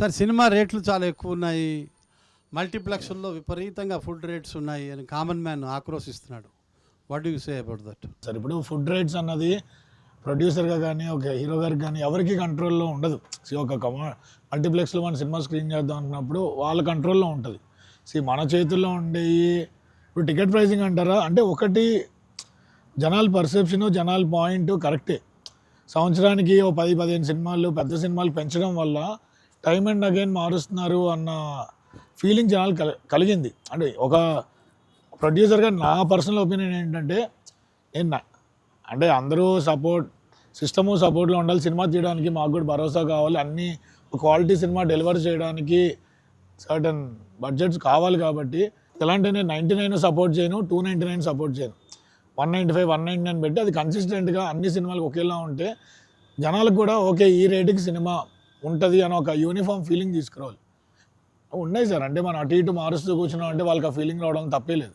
Sir cinema రేట్లు చాలా ఎక్కువ ఉన్నాయి. మల్టీప్లెక్స్ల్లో విపరీతంగా ఫుడ్ రేట్స్ ఉన్నాయి అని common man ఆక్రోశిస్తున్నాడు. What you say about that sir ఇప్పుడు ఫుడ్ రేట్స్ అన్నది ప్రొడ్యూసర్గా కానీ ఒక హీరో గారికి కానీ ఎవరికి కంట్రోల్లో ఉండదు. సి ఒక కమా మల్టీప్లెక్స్లో మనం సినిమా స్క్రీన్ చేద్దాం అనుకున్నప్పుడు వాళ్ళ కంట్రోల్లో ఉంటుంది. సి మన చేతుల్లో ఉండేవి ఇప్పుడు టికెట్ ప్రైసింగ్ అంటారా? అంటే ఒకటి జనాల పర్సెప్షన్ జనాల పాయింట్ కరెక్టే. సంవత్సరానికి ఓ పది పదిహేను సినిమాలు పెద్ద సినిమాలు పెంచడం వల్ల టైం అండ్ అగైన్ మారుస్తున్నారు అన్న ఫీలింగ్ జనాలు కలి కలిగింది. అంటే ఒక ప్రొడ్యూసర్గా నా పర్సనల్ ఒపీనియన్ ఏంటంటే నేను అంటే అందరూ సపోర్ట్ సిస్టము సపోర్ట్లో ఉండాలి సినిమా తీయడానికి మాకు కూడా భరోసా కావాలి అన్ని క్వాలిటీ సినిమా డెలివర్ చేయడానికి సర్టన్ బడ్జెట్స్ కావాలి కాబట్టి ఎలాంటి నేను నైంటీ నైన్ సపోర్ట్ చేయను టూ నైంటీ నైన్ సపోర్ట్ చేయను. One ninety five one ninety nine పెట్టి అది కన్సిస్టెంట్గా అన్ని సినిమాలకు ఒకేలా ఉంటే జనాలకు కూడా ఓకే ఈ రేటుకి సినిమా ఉంటుంది అని ఒక యూనిఫామ్ ఫీలింగ్ తీసుకురావాలి. ఉన్నాయి సార్ అంటే మనం అటు ఇటు మారుస్తూ కూర్చున్నాం అంటే వాళ్ళకి ఆ ఫీలింగ్ రావడం తప్పే లేదు.